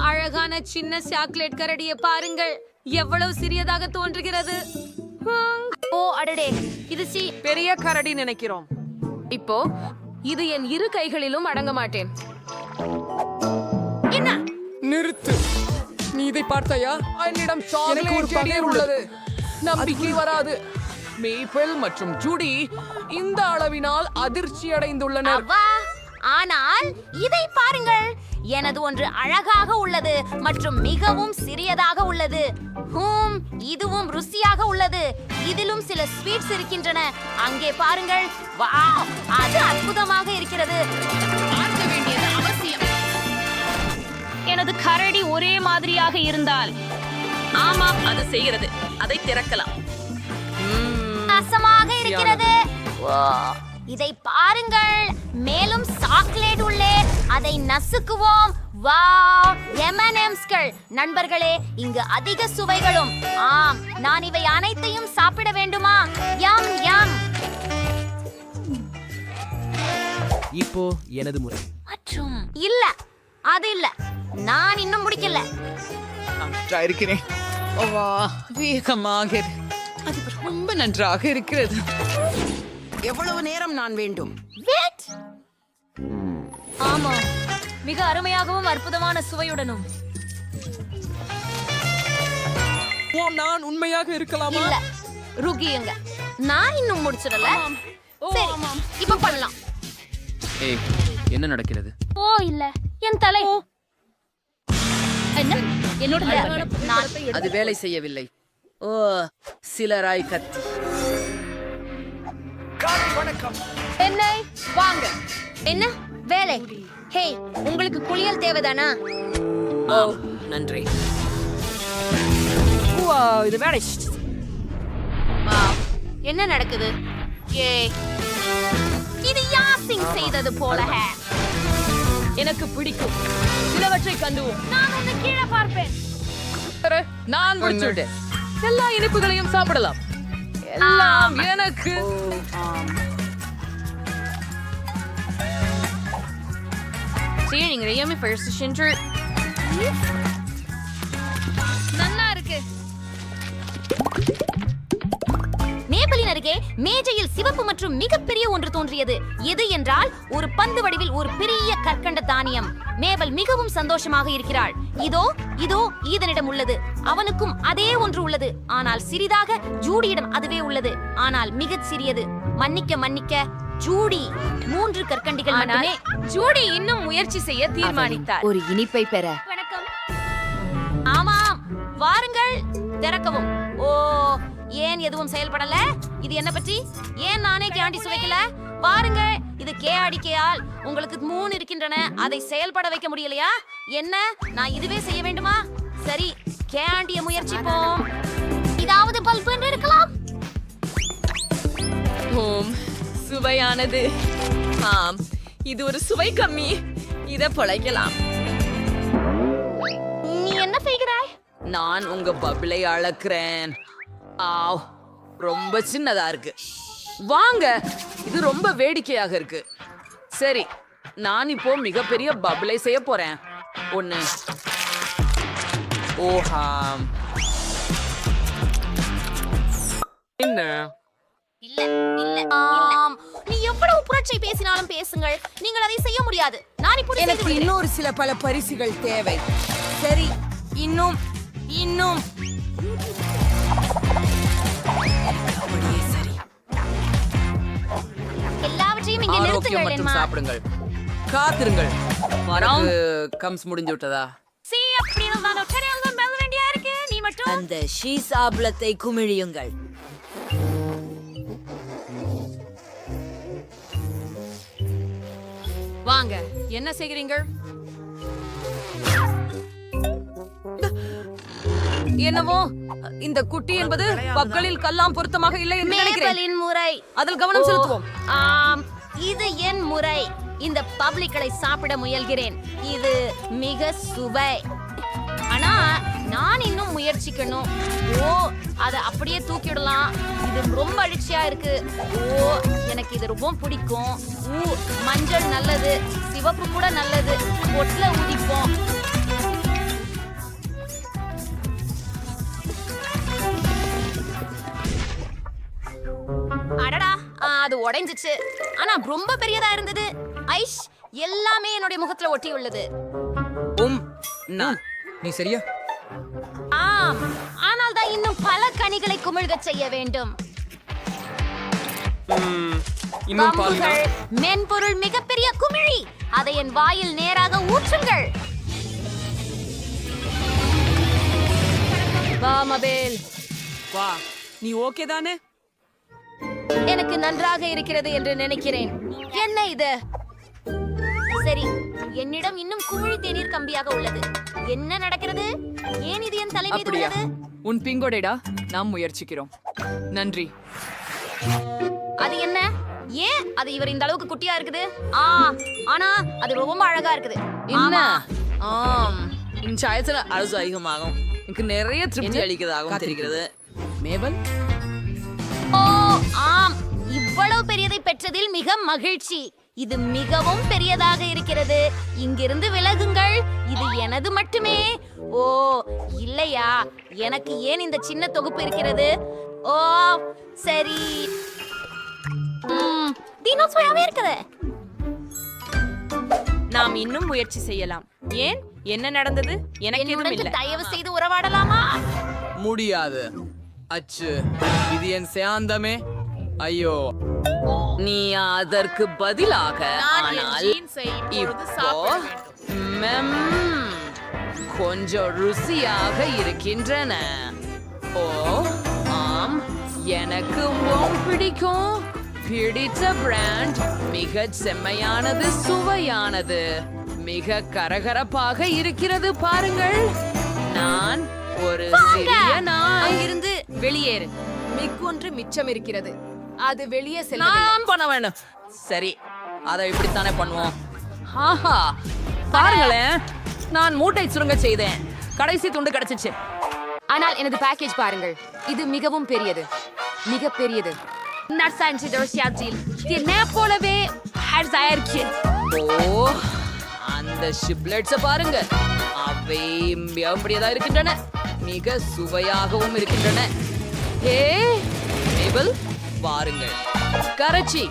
அழகான சின்ன சாக்லேட் கரடியை பாருங்கள். எவ்வளவு சிறியதாக தோன்றுகிறது. ஓ அடடே. இது சி பெரிய கரடி நினைக்கிறோம். இப்போ இது என் இரு கைகளிலும் அடங்க மாட்டேன். என்ன? நிறுத்து. நீ இதை பார்த்தாயா? என்னிடம் எனக்கு ஒரு சாக்லேட் உள்ளது. நம்பிக்கை வராது. மேப்பிள் மற்றும் ஜூடி இந்த அளவினால் அதிர்ச்சி அடைந்துள்ளனர் ஆனால் இதை பாருங்கள். எனது ஒன்று அழகாக உள்ளது மற்றும் மிகவும் சிறியதாக உள்ளது. ஹூம் இதுவும் ருசியாக உள்ளது. இதிலும் சில ஸ்வீட்ஸ் இருக்கின்றன. அங்கே பாருங்கள். வாவ் அது அற்புதமாக இருக்கிறது. பார்க்க வேண்டியது அவசியம். எனது கரடி ஒரே மாதிரியாக இருந்தால். ஆமாம் அது செய்கிறது. அதை திறக்கலாம். ரசமாக இருக்கிறது. ஓ, இதை பாருங்கள். மேலும் சாக்லேட் உள்ளே. அதை நசுக்குவோம். வாவ். எம்என்எம்ஸ்கள் நண்பர்களே இங்கு அதிக சுவைகளும். ஆம் நான் இவை அனைத்தையும் சாப்பிட வேண்டுமா? Yum yum. இப்போ எனது முறை. மற்றும் இல்ல அது இல்ல. நான் இன்னும் முடிக்கல. இருக்கிறேன். வா வேகமாக. அது ரொம்ப நன்றாக இருக்கிறது. எவ்வளவு நேரம் நான் வேண்டும். ஆமா மிக அருமையாகவும் அற்புதமான சுவையுடனும். நான் உண்மையாக இருக்கலாமா? இல்ல. ருகியுங்க நான் இன்னும் முடிச்சிடல. சரி இப்ப பண்ணலாம். ஏய் என்ன நடக்கிறது? ஓ இல்ல. என் தலை. என்ன? என்னோட நான் அது வேலை செய்யவில்லை. ஓ சிலராய் கத்தி. என்னை? வாங்க. என்ன? வேலை. ஹே உங்களுக்கு குளியல் தேவைதானா? ஓ நன்றி. இது வேலை. என்ன நடக்குது? ஏ இது யாசிங் செய்தது போல ஹே. எனக்கு பிடிக்கும். சிலவற்றை கண்டுவோம். நான் உன்னை கீழே பார்ப்பேன். நான் முடிச்சுவிட்டேன் எல்லா இனிப்புகளையும் சாப்பிடலாம். எல்லாம் எனக்கு சரி நீங்க ரியமி ஃபர்ஸ்ட் சென்று நல்லா அருகே மேஜையில் சிவப்பு மற்றும் மிகப்பெரிய ஒன்று தோன்றியது. எது என்றால் ஒரு பந்து வடிவில் ஒரு பெரிய கற்கண்ட தானியம். மேபல் மிகவும் சந்தோஷமாக இருக்கிறாள். இதோ இதோ ஈதனிடம் உள்ளது. அவனுக்கும் அதே ஒன்று உள்ளது. ஆனால் சிறிதாக ஜூடியிடம் அதுவே உள்ளது. ஆனால் மிகச் சிறியது. மன்னிக்க மன்னிக்க ஜூடி. மூன்று கற்கண்டிகள் மட்டுமே. ஜூடி இன்னும் முயற்சி செய்ய தீர்மானித்தார். ஒரு இனிப்பை பெற. வணக்கம். ஆமாம். வாருங்கள். திறக்கவும். ஓ ஏன் எதுவும் செயல்படல? இது என்ன பற்றி? ஏன் நானே கேண்டி சுவைக்கல? பாருங்க இது கேஆடிக்கையால் உங்களுக்கு மூணு இருக்கின்றன. அதை செயல்பட வைக்க முடியலையா? என்ன? நான் இதுவே செய்ய வேண்டுமா? சரி கேண்டிய முயற்சிப்போம். இதாவது பல்பு என்று இருக்கலாம். ஓம் சுவையானது. ஆம் இது ஒரு சுவை கம்மி. இத பொழைக்கலாம். நீ என்ன செய்கிறாய்? நான் உங்க பபிளை அளக்குறேன். ஆவ் ரொம்ப சின்னதா இருக்கு. வாங்க இது ரொம்ப வேடிக்கையாக இருக்கு. சரி நான் இப்போ மிகப்பெரிய பபிளை செய்ய போறேன். ஒண்ணு. ஓஹாம் என்ன? இல்ல இல்ல ஆம். நீ எவ்வளவு புரட்சி பேசினாலும் பேசுங்கள். நீங்கள் அதை செய்ய முடியாது. நான் இப்படி செய்து எனக்கு. இன்னொரு சில பல பரிசுகள் தேவை. சரி இன்னும் இன்னும். எல்லாவற்றையும் இங்கே ஆரோக்கியம் நிறுத்துங்கள் மற்றும் என்மா சாப்பிடுங்கள். காத்திருங்கள். கம்ஸ் முடிஞ்சு விட்டதா சீ அப்படின்னு நான் ஒற்றரையாக மெல்ல வேண்டியா இருக்கு? நீ மட்டும்? அந்த ஷீசாபலத்தை குமிழியுங்கள். வாங்க என்ன செய்கிறீங்க? என்னவோ? இந்த குட்டி என்பது பக்களில் கல்லாம் பொருத்தமாக இல்லை என்று நினைக்கிறேன். முறை. அதில் கவனம் செலுத்துவோம். ஆம். இது என் முறை. இந்த பப்ளிக்களை சாப்பிட முயல்கிறேன். இது மிக சுவை. ஆனா நான் இன்னும் முயற்சிக்கணும். ஓ அதை அப்படியே தூக்கிடலாம். இது ரொம்ப அழிச்சியா இருக்கு. ஓ எனக்கு இது ரொம்ப பிடிக்கும். ஊ மஞ்சள் நல்லது. சிவப்பு கூட நல்லது. பொட்டில் ஊதிப்போம். உடைஞ்சிச்சு. ஆனா ரொம்ப பெரியதா இருந்தது. ஐஷ் எல்லாமே என்னுடைய முகத்துல ஒட்டி உள்ளது. உம் நான். நீ சரியா? ஆம் ஆனால் தான் இன்னும் பல கனிகளை குமிழ்கச் செய்ய வேண்டும். மென்பொருள் மிகப்பெரிய குமிழி. அதை என் வாயில் நேராக ஊற்றுங்கள். வா மபேல். வா நீ ஓகே தானே? எனக்கு நன்றாக இருக்கிறது என்று நினைக்கிறேன். என்ன இது? சரி என்னிடம் இன்னும் குமிழி தேநீர் கம்பியாக உள்ளது. என்ன நடக்கிறது? ஏன் இது என் தலை மீது உள்ளது? உன் பிங்கோடேடா நாம் முயற்சிக்கிறோம். நன்றி. அது என்ன? ஏன் அது இவர் இந்த அளவுக்கு குட்டியா இருக்குது? ஆ ஆனா அது ரொம்ப அழகா இருக்குது. என்ன? ஆமா. ஆம். இந்த சாயத்துல அழகு அதிகமாகும். எனக்கு நிறைய திருப்தி அளிக்கிறதாகவும் தெரிகிறது. மேபல்? ஓ ஆம். இவ்வளவு பெரியதை பெற்றதில் மிக மகிழ்ச்சி. இது மிகவும் பெரியதாக இருக்கிறது. இங்கிருந்து விலகுங்கள். இது எனது மட்டுமே. ஓ இல்லையா? எனக்கு ஏன் இந்த சின்ன தொகுப்பு இருக்கிறது? ஓ சரி. தீனோஸ்வயாவே இருக்குது. நாம் இன்னும் முயற்சி செய்யலாம். ஏன்? என்ன நடந்தது? எனக்கு எதுவும் என்னுடன் இல்லை. தயவு செய்து உறவாடலாமா? முடியாது. அச்சு. இது என் சேந்தமே. ஐயோ. நீ அதற்கு பதிலாக நான் ஆனால் இப்போ. மெம், கொஞ்சம் ருசியாக இருக்கின்றன. ஓ ஆம். எனக்கு ரொம்ப பிடிக்கும். பிடித்த பிராண்ட். மிக செம்மையானது சுவையானது. மிக கரகரப்பாக இருக்கிறது பாருங்கள். நான் ஒரு சிறிய நாய். அங்கிருந்து வெளியேறு. மிக்கொன்று மிச்சம் இருக்கிறது அது வெளியே செல்ல பண்ண வேணும். சரி அதை இப்படித்தானே பண்ணுவோம். ஆஹா பாருங்களேன். நான் மூட்டை சுருங்க செய்தேன். கடைசி துண்டு கிடைச்சிச்சு. ஆனால் எனது பேக்கேஜ் பாருங்கள். இது மிகவும் பெரியது. மிக பெரியது. நட்ஸ் அண்ட் சிதர்சியாஜில் என்ன போலவே இருக்கு ஓ அந்த ஷிப்லெட்ஸ பாருங்க. அவை மிகவும் பெரியதா இருக்கின்றன. மிக சுவையாகவும் இருக்கின்றன. ஏ மேபல் வாருங்கள். கரச்சி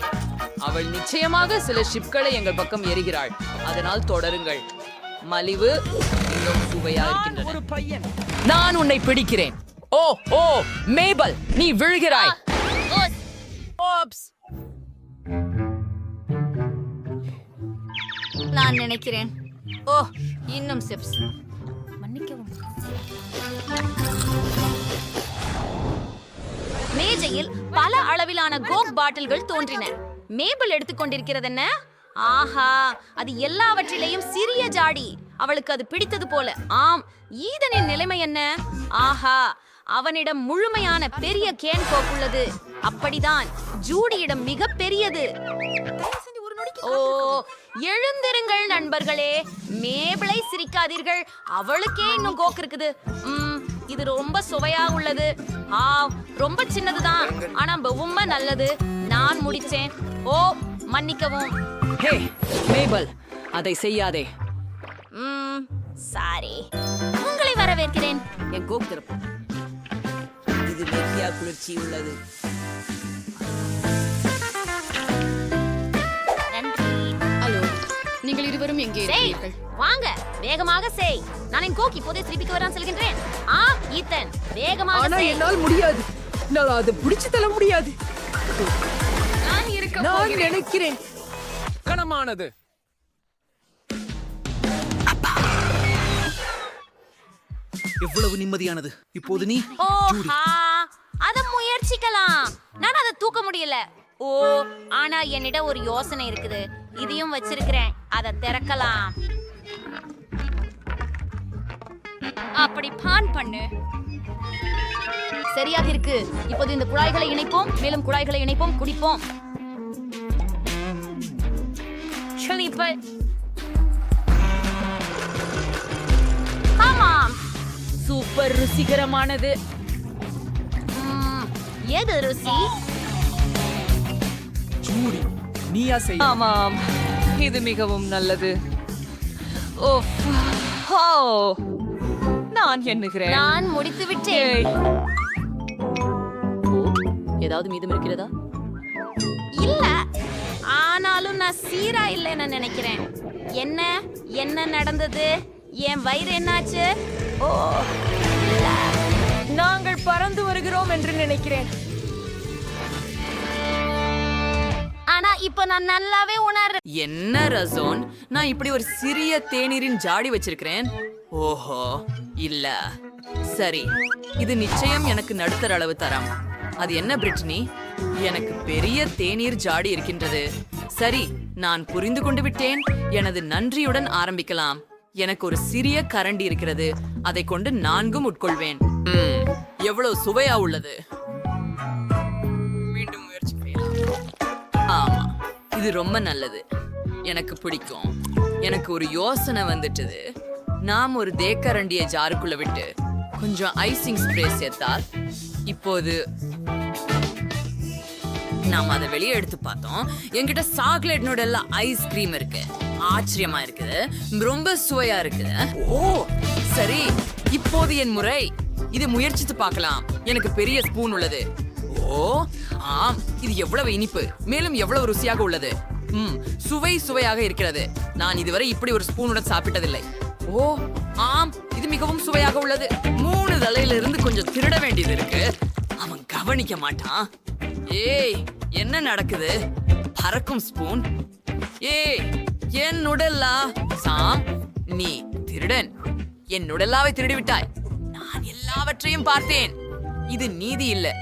அவள் நிச்சயமாக சில ஷிப்களை எங்கள் பக்கம் எறிகிறாள் அதனால் தொடருங்கள். மலிவு இன்னும் சுவையா இருக்கின்றன. நான் உன்னை பிடிக்கிறேன். ஓ ஓ மேபல் நீ விழுகிறாய். ஓப்ஸ் நான் நினைக்கிறேன். ஓ இன்னும் சிப்ஸ். மேஜையில் பல அளவிலான கோக் பாட்டில்கள் தோன்றின. மேபிள் எடுத்துக்கொண்டிருக்கிறது என்ன ஆஹா அது எல்லாவற்றிலேயும் சிறிய ஜாடி. அவளுக்கு அது பிடித்தது போல. ஆம் ஈதனின் நிலைமை என்ன? ஆஹா அவனிடம் முழுமையான பெரிய கேன் கோக் உள்ளது. அப்படிதான் ஜூடியிடம் மிக பெரியது. ஓ எழுந்திருங்கள் நண்பர்களே. மேபிளை சிரிக்காதீர்கள். அவளுக்கே இன்னும் கோக் இருக்குது. ம், இது ரொம்ப சுவையா உள்ளது. ஆ ரொம்ப சின்னதுதான். ஆனா ரொம்ப நல்லது. நான் முடிச்சேன். ஓ மன்னிக்கவும். ஹே மேபல் அதை செய்யாதே. ம் சாரி. உங்களை வரவேற்கிறேன். என் கோக் திறப்பு இது வெட்டியா குளிர்ச்சி உள்ளது. இருவரும் எங்கே இருக்கிறீர்கள்? வாங்க வேகமாக செய். நான் என் கோக் இப்போதே திருப்பிக்கு வரான் செல்கின்றேன். ஆ ஈத்தன் வேகமாக ஆனா செய். என்னால் முடியாது. நான் அதை பிடிச்சு தள்ள முடியாது. நான் இருக்க நான் நினைக்கிறேன். கனமானது. எவ்வளவு நிம்மதியானது. இப்போது நீ ஓஹா அத முயற்சிக்கலாம். நான் அதை தூக்க முடியல. ஓ ஆனா என்னிடம் ஒரு யோசனை இருக்குது. இதையும் வச்சிருக்கிறேன். அதை திறக்கலாம். அப்படி பான் பண்ணு. சரியாக இருக்கு. இப்போது இந்த குழாய்களை இணைப்போம். மேலும் குழாய்களை இணைப்போம். குடிப்போம். ஆமாம் சூப்பர் ருசிகரமானது. எது ருசி? ஜூடி நீயா செய்ய ஆமாம். இது மிகவும் நல்லது. ஓஃப். ஓ நான் எண்ணுகிறேன். நான் முடித்து விட்டேன். ஏய். ஏதாவது மீதம் இருக்கிறதா? இல்ல. ஆனாலும் நான் சீரா இல்லைன்னு நினைக்கிறேன். என்ன? என்ன நடந்தது? என் வயிறு என்னாச்சு? ஓ. இல்ல நாங்கள் பறந்து வருகிறோம் என்று நினைக்கிறேன். இப்போ நான் நல்லாவே உணர்றேன். என்ன ரசோன்? நான் இப்படி ஒரு சிறிய தேநீரின் ஜாடி வச்சிருக்கிறேன். ஓஹோ இல்ல. சரி இது நிச்சயம் எனக்கு நடுத்தர அளவு தரம். அது என்ன பிரிட்னி? எனக்கு பெரிய தேநீர் ஜாடி இருக்கின்றது. சரி நான் புரிந்து கொண்டு விட்டேன். எனது நன்றியுடன் ஆரம்பிக்கலாம். எனக்கு ஒரு சிறிய கரண்டி இருக்கிறது. அதை கொண்டு நான்கும் உட்கொள்வேன். எவ்வளவு சுவையா உள்ளது. இது ரொம்ப நல்லது. எனக்கு பிடிக்கும். எனக்கு ஒரு யோசனை வந்துட்டது. நாம் ஒரு தேக்கரண்டிய ஜாருக்குள்ள விட்டு கொஞ்சம் ஐசிங் ஸ்ப்ரே சேர்த்தால் இப்போது நாம் அதை வெளியே எடுத்து பார்த்தோம். என்கிட்ட சாக்லேட் நூடல்ல ஐஸ்கிரீம் இருக்கு. ஆச்சரியமா இருக்குது. ரொம்ப சுவையா இருக்குது. ஓ சரி. இப்போது என் முறை. இது முயற்சித்து பார்க்கலாம். எனக்கு பெரிய ஸ்பூன் உள்ளது. ஓ ஆம். இது எவ்வளவு இனிப்பு? மேலும் எவ்வளவு ருசியாக உள்ளது? ம் சுவை சுவையாக இருக்கிறது. நான் இதுவரை இப்படி ஒரு ஸ்பூனுடன் சாப்பிட்டதில்லை. ஓ ஆம் இது மிகவும் சுவையாக உள்ளது. மூணு தலையிலிருந்து கொஞ்சம் திருட வேண்டியது இருக்கு. அவன் கவனிக்க மாட்டான். ஏய் என்ன நடக்குது? பறக்கும் ஸ்பூன். ஏய் என் நுடல்லா? சாம் நீ திருடன். என் நுடல்லாவை திருடிவிட்டாய். நான் எல்லாவற்றையும் பார்த்தேன். இது நீதி இல்லை.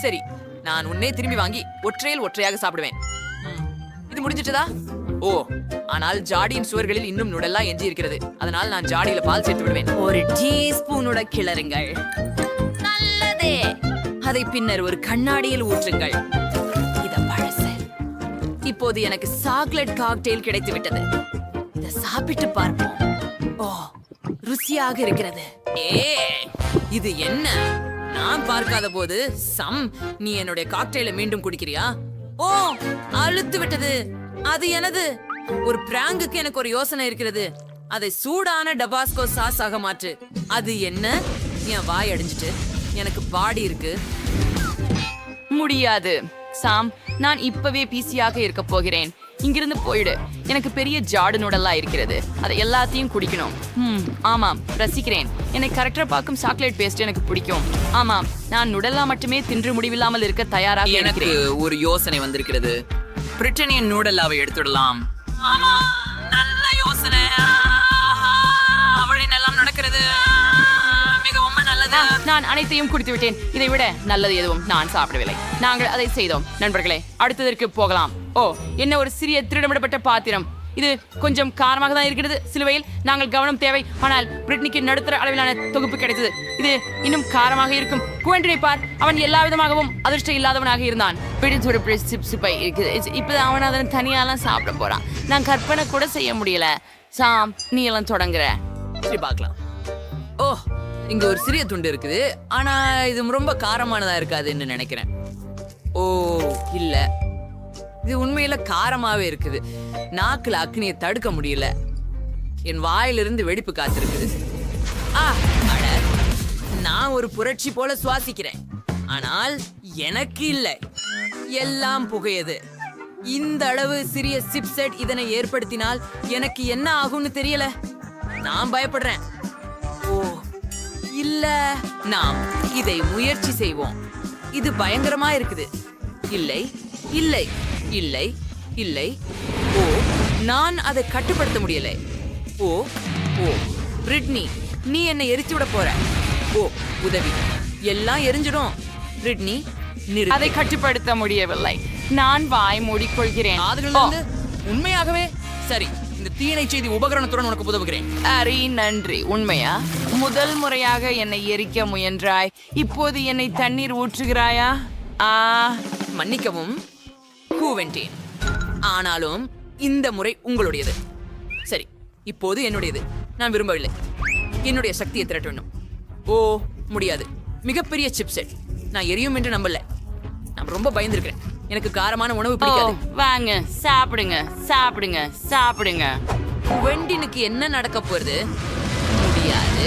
சரி நான் உன்னை திரும்பி வாங்கி ஒற்றையில் ஒற்றையாக சாப்பிடுவேன். இது முடிஞ்சிட்டதா? ஓ ஆனால் ஜாடியின் சுவர்களில் இன்னும் நுடல்லா எஞ்சி இருக்கிறது. அதனால் நான் ஜாடியில பால் சேர்த்து விடுவேன். ஒரு டீஸ்பூனுட கிளறுங்கள். நல்லதே. அதை பின்னர் ஒரு கண்ணாடியில் ஊற்றுங்கள். இப்போது எனக்கு சாக்லேட் காக்டெயில் கிடைத்து விட்டது இத சாப்பிட்டு பார்ப்போம். ஓ ருசியாக இருக்கிறது. ஏ இது என்ன? நான் பார்க்காத போது சம் நீ என்னுடைய காக்டெயில மீண்டும் குடிக்கிறியா? ஓ அழுத்து விட்டது. அது எனது. ஒரு பிராங்குக்கு எனக்கு ஒரு யோசனை இருக்கிறது. அதை சூடான டபாஸ்கோ சாஸ் ஆக மாற்று. அது என்ன? என் வாய் அடிஞ்சிட்டு. எனக்கு பாடி இருக்கு. முடியாது. சாம் நான் இப்பவே பிசியாக இருக்க போகிறேன். இங்கிருந்து போயிடு. எனக்கு பெரிய ஜாடு நுடலா இருக்கிறது. அதை எல்லாத்தையும் குடிக்கணும். ம் ஆமாம் ரசிக்கிறேன். என்னை கரெக்டா பார்க்கும் சாக்லேட் பேஸ்ட் எனக்கு பிடிக்கும். ஆமாம் நான் நுடலா மட்டுமே தின்று முடிவில்லாமல் இருக்க தயாராக எனக்கு ஒரு யோசனை வந்திருக்கிறது. பிரிட்டனியன் நூடல்லாவை எடுத்துடலாம். நல்ல யோசனை. நான் அனைத்தையும் குடித்து விட்டேன் இதை விட நல்லது எதுவும் நான் சாப்பிடவில்லை. நாங்கள் அதை செய்தோம். நண்பர்களே அடுத்ததற்கு போகலாம். ஓ என்ன ஒரு சிறிய திருடமிடப்பட்ட பாத்திரம். இது கொஞ்சம் காரமாக தான் இருக்கிறது. சிலுவையில் நாங்கள் கவனம் தேவை. ஆனால் பிரிட்னிக்கு நடுத்தர அளவிலான தொகுப்பு கிடைத்தது. இது இன்னும் காரமாக இருக்கும். குவெண்டினை பார். அவன் எல்லா விதமாகவும் அதிர்ஷ்டம் இல்லாதவனாக இருந்தான். பிடிச்சோட சிப் சிப்பை இருக்குது. இப்போ அவன் அதனை தனியாலாம் சாப்பிட போறான். நான் கற்பனை கூட செய்ய முடியல. சாம் நீ எல்லாம் தொடங்குற. சரி பார்க்கலாம். ஓ இங்க ஒரு சிறிய துண்டு இருக்குது. ஆனா இது ரொம்ப காரமானதா இருக்காதுன்னு நினைக்கிறேன். ஓ இல்ல. இது உண்மையில காரமாவே இருக்குது. நாக்குல அக்னியை தடுக்க முடியல. என் வாயிலிருந்து வெடிப்பு காத்திருக்குது. ஆ அட நான் ஒரு புரட்சி போல சுவாசிக்கிறேன். ஆனால் எனக்கு இல்லை. எல்லாம் புகையது. இந்த அளவு சிறிய சிப்செட் இதனை ஏற்படுத்தினால் எனக்கு என்ன ஆகும்னு தெரியல. நான் பயப்படுறேன். ஓ இல்ல. நாம் இதை முயற்சி செய்வோம். இது பயங்கரமா இருக்குது. இல்லை இல்லை இல்லை இல்லை. ஓ நான் அதை கட்டுப்படுத்த முடியலை. ஓ ஓ பிரிட்னி நீ என்னை எரிச்சு விட போற. ஓ உதவி. எல்லாம் எரிஞ்சிடும். பிரிட்னி அதை கட்டுப்படுத்த முடியவில்லை. நான் வாய் மூடிக்கொள்கிறேன். உண்மையாகவே? சரி. இந்த தீனை செய்தி உபகரணத்துடன் உனக்கு உதவுகிறேன். அரி நன்றி. உண்மையா? முதல் முறையாக என்னை எரிக்க முயன்றாய். இப்போது என்னை தண்ணீர் ஊற்றுகிறாயா? ஆ. மன்னிக்கவும் கூவென்டேன் ஆனாலும் இந்த முறை உங்களுடையது. சரி இப்போது என்னுடையது. நான் விரும்பவில்லை. என்னுடைய சக்தியை திரட்ட வேண்டும் ஓ முடியாது. மிகப்பெரிய சிப்செட் நான் எரியும் என்று நம்பல. நான் ரொம்ப பயந்துருக்கிறேன். எனக்கு காரமான உணவு ஓ பிடிக்காது வாங்க சாப்பிடுங்க சாப்பிடுங்க சாப்பிடுங்க. குவெண்டினுக்கு என்ன நடக்க போறது? முடியாது.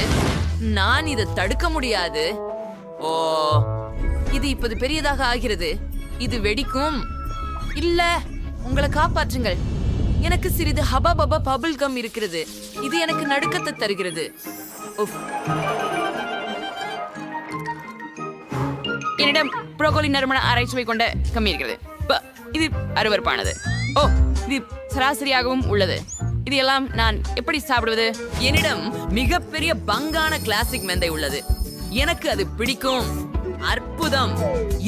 நான் இதை தடுக்க முடியாது. ஓ இது இப்போது பெரியதாக ஆகிறது. இது வெடிக்கும். இல்ல உங்களை காப்பாற்றுங்கள். எனக்கு சிறிது ஹபா பபா பபிள் கம் இருக்கிறது. இது எனக்கு நடுக்கத்தை தருகிறது. என்னிடம் ப்ரோகோலி நறுமண ஆராய்ச்சியை கொண்ட கம்மி இருக்கிறது இது அருவருப்பானது. ஓ இது சராசரியாகவும் உள்ளது. இது எல்லாம் நான் எப்படி சாப்பிடுவது? என்னிடம் மிகப்பெரிய பங்கான கிளாசிக் மெந்தை உள்ளது. எனக்கு அது பிடிக்கும். அற்புதம்.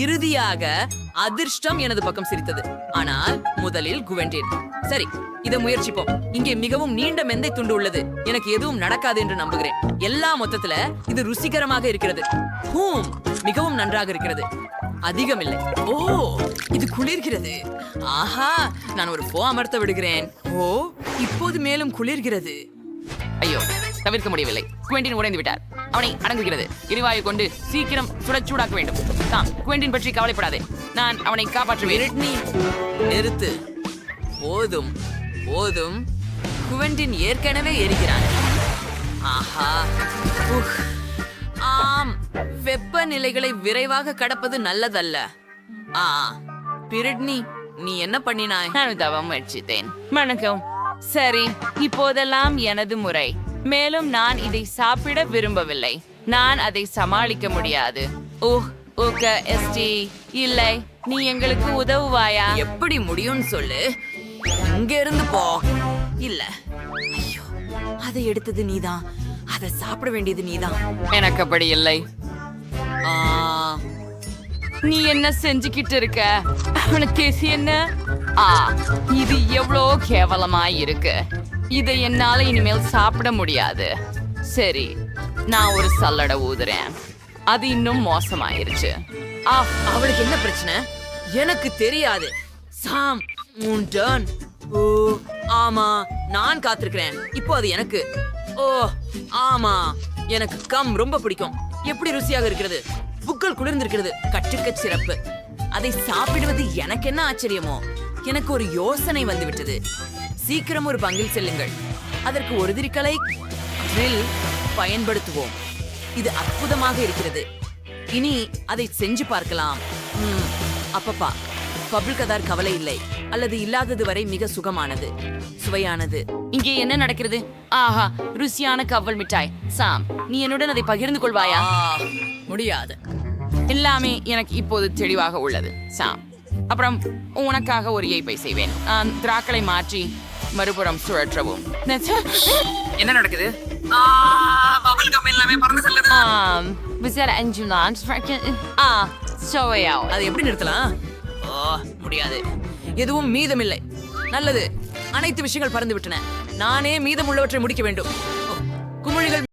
இறுதியாக அதிர்ஷ்டம் எனது பக்கம் சிரித்தது. ஆனால் முதலில் குவெண்டேன். சரி இதை முயற்சிப்போம். இங்கே மிகவும் நீண்ட மெந்தை துண்டு உள்ளது. எனக்கு எதுவும் நடக்காது என்று நம்புகிறேன். எல்லா மொத்தத்துல இது ருசிகரமாக இருக்கிறது. ஹூம் மிகவும் நன்றாக இருக்கிறது. அதிகம் இல்லை ஓ இது குளிர்கிறது. ஆஹா நான் ஒரு போ அமர்த்த விடுகிறேன். ஓ இப்போது மேலும் குளிர்கிறது. ஐயோ. தவிர்க்க முடியவில்லை. குவெண்டின் உடைந்து விட்டார். அவனை அடங்குகிறது. எரிவாயு கொண்டு சீக்கிரம் சுடச் சூடாக்க வேண்டும். தாம் குவெண்டின் பற்றி கவலைப்படாதே. நான் அவனை காப்பாற்றுவேன். நிறுத்து. போதும் போதும். குவெண்டின் ஏற்கனவே எரிகிறான். ஆஹா. உஹ். ஆம். வெப்பநிலைகளை விரைவாக கடப்பது நல்லதல்ல. ஆ பிரிட்னி நீ என்ன பண்ணினாய்? நான் முயற்சித்தேன் வணக்கம். சரி இப்போதெல்லாம் எனது முறை. மேலும் நான் இதை சாப்பிட விரும்பவில்லை. நான் அதை சமாளிக்க முடியாது. ஓஹ் ஓக எஸ்டி இல்லை நீ எங்களுக்கு உதவுவாயா? எப்படி முடியும்னு சொல்லு. இங்க இருந்து போ. இல்ல. ஐயோ அதை எடுத்தது நீதான். அதை சாப்பிட வேண்டியது நீதான். எனக்கு அப்படி இல்லை. நீ என்ன செஞ்சுக்கிட்டு இருக்க? அவனுக்கு என்ன? ஆ இது எவ்வளோ கேவலமா இருக்கு. இதை என்னால இனிமேல் சாப்பிட முடியாது. சரி நான் ஒரு சல்லடை ஊதுறேன். அது இன்னும் மோசமாயிருச்சு. அவளுக்கு என்ன பிரச்சனை? எனக்கு தெரியாது. சாம் உன் டர்ன் ஓ ஆமா நான் காத்திருக்கிறேன். இப்போ அது எனக்கு. ஓ ஆமா எனக்கு கம் ரொம்ப பிடிக்கும். எப்படி ருசியாக இருக்கிறது? புக்கள் குளிர்ந்திருக்கிறது. கட்டுக்க சிறப்பு. அதை சாப்பிடுவது எனக்கு என்ன ஆச்சரியமோ? எனக்கு ஒரு யோசனை வந்துவிட்டது. சீக்கிரம் ஒரு பங்கில் செல்லுங்கள். அதற்கு ஒரு திரிக்கலை drill பயன்படுத்துவோம். இது அற்புதமாக இருக்கிறது. இனி அதை செஞ்சு பார்க்கலாம். அப்பப்பா. பபிள் கதார் கவலை இல்லை. அல்லது இல்லாதது வரை மிக சுகமானது. சுவையானது. இங்கே என்ன நடக்கிறது? ஆஹா ருசியான கவ்வல் மிட்டாய். சாம் நீ என்னுடன் அதை பகிர்ந்து கொள்வாயா? முடியாது. எல்லாமே எனக்கு இப்போது தெளிவாக உள்ளது சாம். அப்புறம் உனக்காக ஒரு ஏய்ப்பை செய்வேன். திராக்களை மாற்றி மறுபுறம் சுழற்றவும். என்ன நடக்குது? அதை எப்படி நிறுத்தலாம்? ஓ முடியாது. எதுவும் மீதமில்லை. நல்லது. அனைத்து விஷயங்கள் பறந்து விட்டன. நானே மீதமுள்ளவற்றை முடிக்க வேண்டும். குமிழிகள்